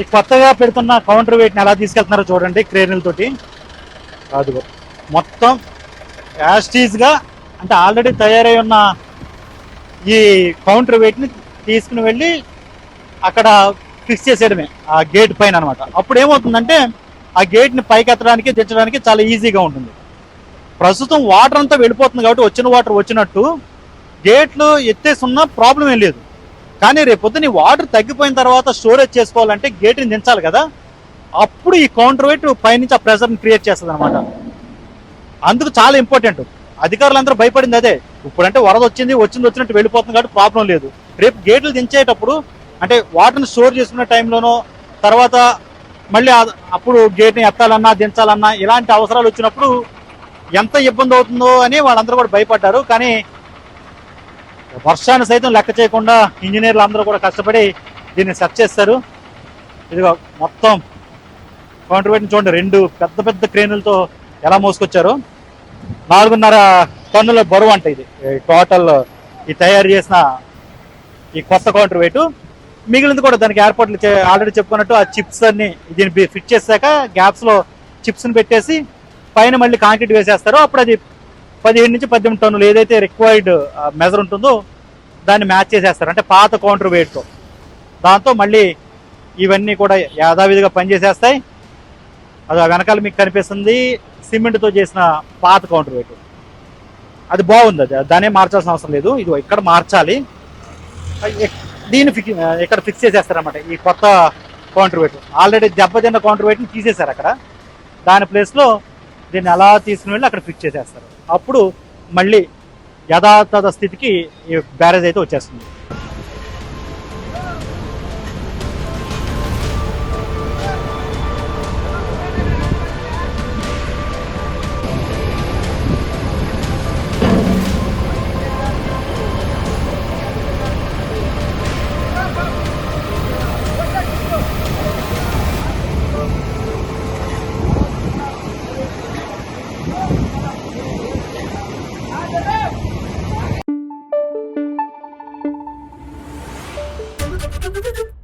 ఈ కొత్తగా పెడుతున్న కౌంటర్ వెయిట్ని ఎలా తీసుకెళ్తున్నారో చూడండి క్రేనులతోటి కాదు మొత్తం యాస్టీజ్గా అంటే ఆల్రెడీ తయారై ఉన్న ఈ కౌంటర్ వెయిట్ని తీసుకుని వెళ్ళి అక్కడ ఫిక్స్ చేసేయడమే ఆ గేట్ పైన అనమాట అప్పుడు ఏమవుతుందంటే ఆ గేట్ని పైకి ఎత్తడానికి తెచ్చడానికి చాలా ఈజీగా ఉంటుంది. ప్రస్తుతం వాటర్ అంతా వెళ్ళిపోతుంది కాబట్టి వచ్చిన వాటర్ వచ్చినట్టు గేట్లు ఎత్తేసి ఉన్న ప్రాబ్లం ఏం లేదు. కానీ రేపు నీ వాటర్ తగ్గిపోయిన తర్వాత స్టోరేజ్ చేసుకోవాలంటే గేట్ని దించాలి కదా. అప్పుడు ఈ కౌంటర్ వెయిట్ పైనుంచి ఆ ప్రెషర్ని క్రియేట్ చేస్తుంది అనమాట అందుకు చాలా ఇంపార్టెంట్ అధికారులందరూ భయపడింది అదే. ఇప్పుడంటే వరద వచ్చింది వచ్చింది వచ్చినట్టు వెళ్ళిపోతుంది కాబట్టి ప్రాబ్లం లేదు. రేపు గేట్లు దించేటప్పుడు అంటే వాటర్ని స్టోర్ చేసుకునే టైంలోనో తర్వాత మళ్ళీ అప్పుడు గేట్ని ఎత్తాలన్నా దించాలన్నా ఇలాంటి అవసరాలు వచ్చినప్పుడు ఎంత ఇబ్బంది అవుతుందో అని వాళ్ళందరూ కూడా భయపడ్డారు. కానీ వర్షాన్ని సైతం లెక్క చేయకుండా ఇంజనీర్లు అందరూ కూడా కష్టపడి దీన్ని సెర్చ్ చేస్తారు. ఇదిగో మొత్తం కాంట్రిబ్యూషన్ చూడండి రెండు పెద్ద పెద్ద క్రేనులతో ఎలా మోసుకొచ్చారు. నాలుగున్నర టన్నుల బరువు అంట ఇది. టోటల్ ఈ తయారు చేసిన ఈ కొత్త కౌంటర్ వెయిట్ మిగిలింది కూడా దానికి ఏర్పాట్లు ఆల్రెడీ చెప్పుకున్నట్టు ఆ చిప్స్ అన్ని దీన్ని ఫిట్ చేశాక గ్యాప్స్లో చిప్స్ని పెట్టేసి పైన మళ్ళీ కాంక్రీట్ వేసేస్తారు. అప్పుడు అది పదిహేను నుంచి పద్దెనిమిది టన్నులు ఏదైతే రిక్వైర్డ్ మెజర్ ఉంటుందో దాన్ని మ్యాచ్ చేసేస్తారు. అంటే పాత కౌంటర్ వెయిట్తో దాంతో మళ్ళీ ఇవన్నీ కూడా యథావిధిగా పనిచేసేస్తాయి. అది వెనకాల మీకు కనిపిస్తుంది సిమెంట్తో చేసిన పాత కౌంటర్ వెయిట్ అది బాగుంది అది. దాన్ని మార్చాల్సిన అవసరం లేదు. ఇది ఇక్కడ మార్చాలి. దీన్ని ఫిక్ ఇక్కడ ఫిక్స్ చేసేస్తారనమాట ఈ కొత్త కౌంటర్ వెయిట్ ఆల్రెడీ దెబ్బతిన్న కౌంటర్ వెయిట్ని తీసేశారు అక్కడ. దాని ప్లేస్లో దీన్ని అలా తీసుకుని వెళ్ళి అక్కడ ఫిక్స్ చేసేస్తారు. అప్పుడు మళ్ళీ యథాతథ స్థితికి ఈ బ్యారేజ్ అయితే వచ్చేస్తుంది. Thank you.